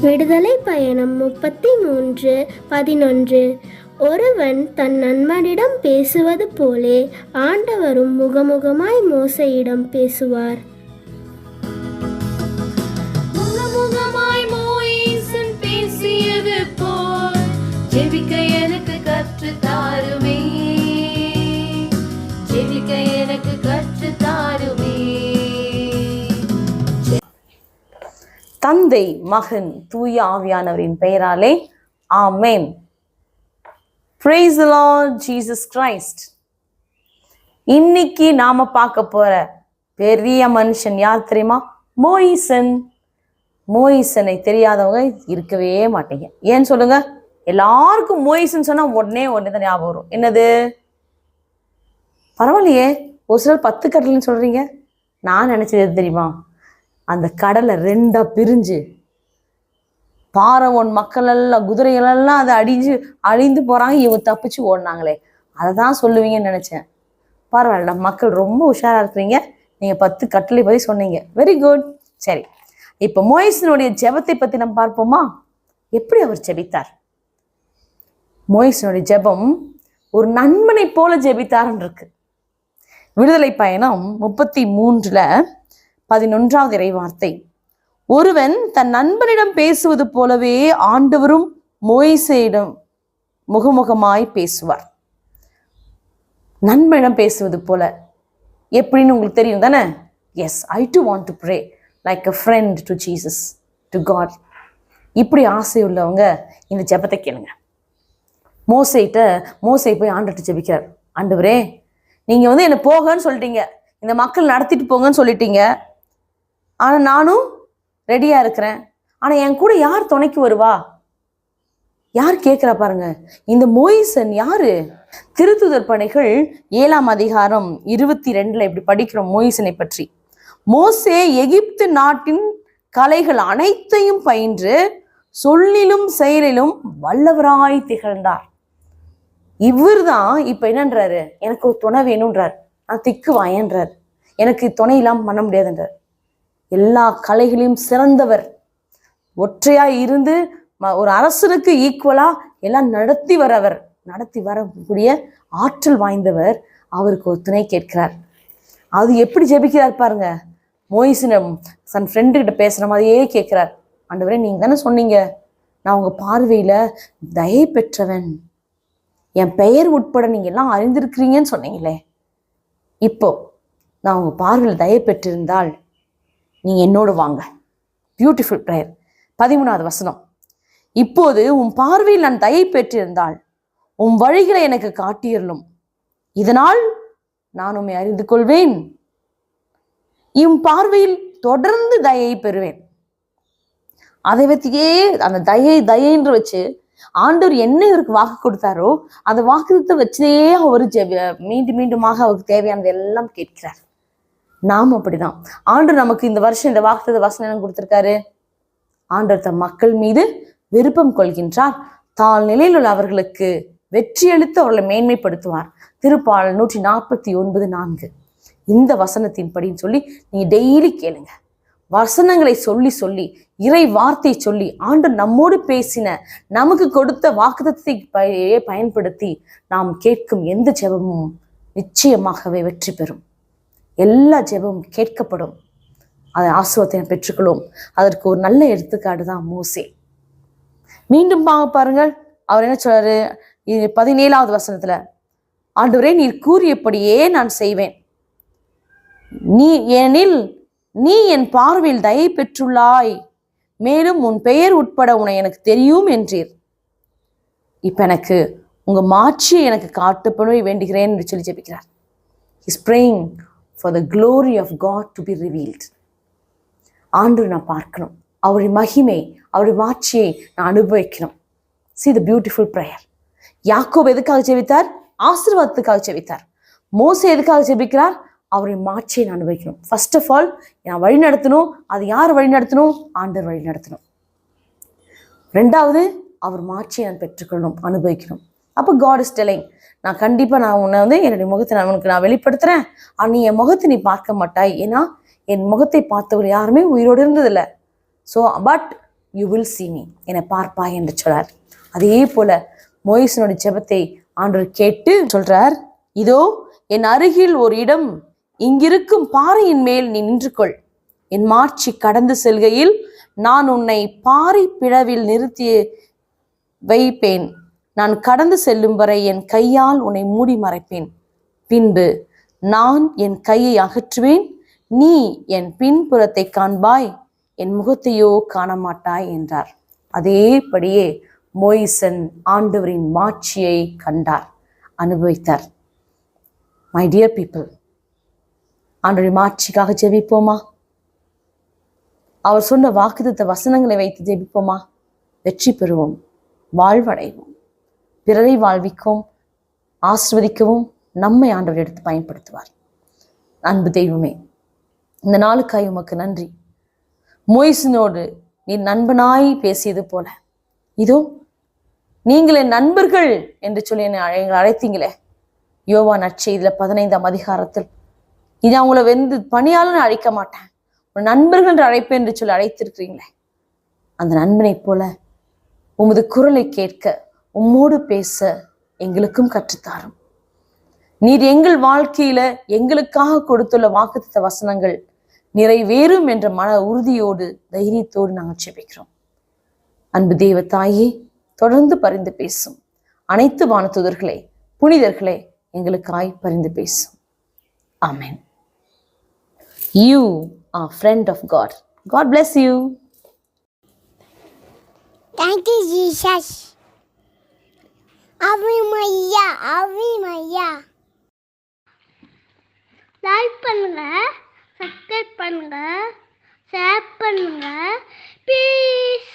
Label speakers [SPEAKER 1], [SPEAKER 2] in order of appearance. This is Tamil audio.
[SPEAKER 1] விடுதலை பயணம் முப்பத்தி மூன்று பதினொன்று. ஒருவன் தன் நண்பனிடம் பேசுவது போலே ஆண்டவரும் முகமுகமாய் மோசையிடம் பேசுவார்.
[SPEAKER 2] தந்தை மகன் தூய ஆவியானவரின் பெயராலே ஆமேன். ஜீசஸ் கிரைஸ்ட் இன்னைக்கு நாம பார்க்க போற பெரிய மனுஷன் யார் தெரியுமா? மோயிசன். மோயிசனை தெரியாதவங்க இருக்கவே மாட்டீங்க. ஏன்னு சொல்லுங்க? எல்லாருக்கும் மோயிசன் சொன்னா உடனே உடனே தான் ஞாபகம் வரும். என்னது? பரவாயில்லையே. ஒரு சிலர் பத்து கட்டலன்னு சொல்றீங்க. நான் நினைச்சது எது தெரியுமா? அந்த கடலை ரெண்டாக பிரிஞ்சு பாரவன் மக்கள் எல்லாம் குதிரைகளெல்லாம் அதை அடிஞ்சு அழிந்து போகிறாங்க இவங்க தப்பிச்சு ஓடினாங்களே. அதை தான் சொல்லுவீங்கன்னு நினச்சேன். பரவாயில்ல மக்கள் ரொம்ப உஷாராக இருக்கிறீங்க. நீங்கள் பத்து கட்டளை பற்றி சொன்னீங்க. வெரி குட் சரி. இப்போ மோயிசனுடைய ஜெபத்தை பற்றி நம்ம பார்ப்போமா? எப்படி அவர் ஜெபித்தார்? மோயிசனுடைய ஜெபம் ஒரு நண்பனை போல ஜெபித்தார்ன்னு இருக்கு. விடுதலை பயணம் முப்பத்தி மூன்றில் பதினொன்றாவது இறை வார்த்தை ஒருவன் தன் நண்பனிடம் பேசுவது போலவே ஆண்டவரும் மோய்சேயிடம் முகமுகமாய் பேசுவார். நண்பனிடம் பேசுவது போல. எப்படின்னு உங்களுக்கு தெரியும் தானே? Yes I do want to pray like a friend to Jesus to God இப்படி ஆசை உள்ளவங்க இந்த ஜெபத்தை கேளுங்க. மோசைட்ட மோசை போய் ஆண்டுட்டு ஜபிக்கிறார். ஆண்டவரே நீங்கள் வந்து என்னை போகன்னு சொல்லிட்டீங்க. இந்த மக்கள் நடத்திட்டு போங்கன்னு சொல்லிட்டீங்க. ஆனால் நானும் ரெடியாக இருக்கிறேன். ஆனால் என் கூட யார் துணைக்கு வருவா? யார் கேட்குறா பாருங்க. இந்த மோயிசன் யாரு? திருத்துதர் பணிகள் ஏழாம் அதிகாரம் இருபத்தி ரெண்டுல இப்படி படிக்கிறோம் மோயிசனை பற்றி. மோசே எகிப்து நாட்டின் கலைகள் அனைத்தையும் பயின்று சொல்லிலும் செயலிலும் வல்லவராய் திகழ்ந்தார். இவர் தான் இப்போ என்னன்றாரு? எனக்கு ஒரு துணை வேணுன்றார் நான் திக்கு வாயன்றார் எனக்கு துணை இல்லாமல் பண்ண முடியாதுன்றார். எல்லா கலைகளையும் சிறந்தவர். ஒற்றையாக இருந்து ம- ஒரு அரசனுக்கு ஈக்குவலாக எல்லாம் நடத்தி வரவர். நடத்தி வரக்கூடிய ஆற்றல் வாய்ந்தவர் அவருக்கு ஒரு துணை கேட்கிறார். அது எப்படி ஜெபிக்கிறார் பாருங்க. மோயிசினம் தன் ஃப்ரெண்டுக்கிட்ட பேசுகிற மாதிரியே கேட்குறார். ஆண்டவரே நீங்கள் தானே சொன்னீங்க. நான் உங்கள் பார்வையில் தயை பெற்றவன். என் பெயர் உட்பட நீங்கள் எல்லாம் அறிந்திருக்கிறீங்கன்னு சொன்னீங்களே. இப்போ நான் உங்கள் பார்வையில் தயை பெற்றிருந்தால் நீங்கள் என்னோடு வாங்க. பியூட்டிஃபுல் ப்ரேயர் பதிமூணாவது வசனம். இப்போது உன் பார்வையில் நான் தயை பெற்றிருந்தால் உன் வழிகளை எனக்கு காட்டியருளும். இதனால் நான் உம்மை அறிந்து கொள்வேன். என் பார்வையில் தொடர்ந்து தயை பெறுவேன். அதை பற்றியே அந்த தயை தயைன்ற வச்சு ஆண்டவர் என்ன இவருக்கு வாக்கு கொடுத்தாரோ அந்த வாக்குத்தை வச்சதே அவர் மீண்டும் மீண்டுமாக அவருக்கு தேவையானது எல்லாம் கேட்கிறார். நாம் அப்படிதான். ஆண்டு நமக்கு இந்த வருஷம் இந்த வாக்குத்த வசனம் என்ன கொடுத்திருக்காரு? ஆண்டவர் தம் மக்கள் மீது விருப்பம் கொள்கின்றார். தாழ் நிலையில் உள்ள அவர்களுக்கு வெற்றியளித்து அவர்களை மேன்மைப்படுத்துவார். திருப்பாளர் நூற்றி நாற்பத்தி ஒன்பது நான்கு. இந்த வசனத்தின்படின்னு சொல்லி நீங்க டெய்லி கேளுங்க. வசனங்களை சொல்லி சொல்லி இறை வார்த்தை சொல்லி ஆண்டு நம்மோடு பேசின நமக்கு கொடுத்த வாக்குத்தத்தை பயன்படுத்தி நாம் கேட்கும் எந்த ஜெபமும் நிச்சயமாகவே வெற்றி பெறும். எல்லா ஜெபமும் கேட்கப்படும். அதை ஆசுவத்தை பெற்றுக்கொள்ளும் அதற்கு ஒரு நல்ல எடுத்துக்காடு தான் மோசே. மீண்டும் பா பாருங்கள். அவர் என்ன சொல்றாரு? இது பதினேழாவது வசனத்துல ஆண்டவரே நீர் கூறியபடியே நான் செய்வேன். நீ ஏனில் நீ என் பார்வையில் தயை பெற்றுள்ளாய். மேலும் உன் பெயர் உட்பட உன்னை எனக்கு தெரியும் என்றீர். இப்ப எனக்கு உங்க மாட்சியை எனக்கு காட்டுப்படவே வேண்டுகிறேன் என்று சொல்லி ஜெபிக்கிறார். Is praying for the glory of God to be revealed and நான் பார்க்கணும். அவருடைய மகிமை அவருடைய மாட்சியை நான் அனுபவிக்கணும். சி த பியூட்டிஃபுல் ப்ரேயர் யாக்கோப் எதுக்காக ஜெபித்தார்? ஆசீர்வாதத்துக்காக ஜெபித்தார். மோசே எதுக்காக ஜெபிக்கிறார்? அவருடைய மாட்சியை நான் அனுபவிக்கணும். ஃபர்ஸ்ட் ஆஃப் ஆல் நான் வழி நடத்தணும். அது யார் வழி நடத்தணும்? ஆண்டர் வழி நடத்தணும். ரெண்டாவது அவர் மாட்சியை நான் பெற்றுக்கொள்ளணும் அனுபவிக்கணும். அப்போ காட் இஸ் டெலிங் நான் கண்டிப்பாக நான் உன்னை வந்து என்னுடைய முகத்தை நான் உனக்கு நான் வெளிப்படுத்துகிறேன் ஆனால் நீ என் முகத்தை நீ பார்க்க மாட்டாய். ஏன்னா என் முகத்தை பார்த்தவர் யாருமே உயிரோடு இருந்ததில்லை. So but you will see me என்னை பார்ப்பாய் என்று சொல்றார் அதே போல மோயிசனுடைய ஜெபத்தை ஆண்டவர் கேட்டு சொல்றார் இதோ என் அருகில் ஒரு இடம் இங்கிருக்கும் பாறையின் மேல் நீ நின்று கொள் என் மாட்சி கடந்து செல்கையில் நான் உன்னை பாறை பிளவில் நிறுத்தி வைப்பேன். நான் கடந்து செல்லும் வரை என் கையால் உன்னை மூடி மறைப்பேன். பின்பு நான் என் கையை அகற்றுவேன். நீ என் பின்புறத்தை காண்பாய். என் முகத்தையோ காண மாட்டாய் என்றார். அதேபடியே மோயிசன் ஆண்டவரின் மாட்சியை கண்டார் அனுபவித்தார். மை டியர் பீப்புள் ஆண்டவரின் மாட்சிக்காக ஜெபிப்போமா? அவர் சொன்ன வாக்குத்த வசனங்களை வைத்து ஜெபிப்போமா? வெற்றி பெறுவோம் வாழ்வடைவோம். பிறரை வாழ்விக்கவும் ஆசிர்வதிக்கவும் நம்மை ஆண்டவர் எடுத்து பயன்படுத்துவார். அன்பு தெய்வமே இந்த நாளுக்காய் உமக்கு நன்றி. மொய்சினோடு நீ நண்பனாய் பேசியது போல இதோ நீங்கள் என் நண்பர்கள் என்று சொல்லி என்னை அழை- அழைத்தீங்களே. யோவா நற்செய்தியில் பதினைந்தாம் அதிகாரத்தில் இது அவங்கள வெந்து பணியாளன் அழைக்க மாட்டேன். ஒரு நண்பர்கள் என்று அழைப்பேன் என்று சொல்லி அழைத்திருக்கிறீங்களே. அந்த நண்பனைப் போல உமது குரலை கேட்க உம்மோடு பேச எங்களுக்கும் கற்றுத்தாரும். நீர் எங்கள் வாழ்க்கையில எங்களுக்காக கொடுத்துள்ள வாக்குத்த வசனங்கள் நிறைவேறும் என்ற மன உறுதியோடு தைரியத்தோடு நாங்கள் செபிக்கிறோம் அன்பு தேவ தாயே தொடர்ந்து பரிந்து பேசும் அனைத்து வானத்துதர்களே புனிதர்களே எங்களுக்காய் பரிந்து பேசும். Amen you are friend of God God bless you
[SPEAKER 3] Thank you, Jesus. Ave Maria, Ave like பண்ணுங்க சப்ஸ்கிரைப் பண்ணுங்க ஷேர் பண்ணுங்க ப்ளீஸ்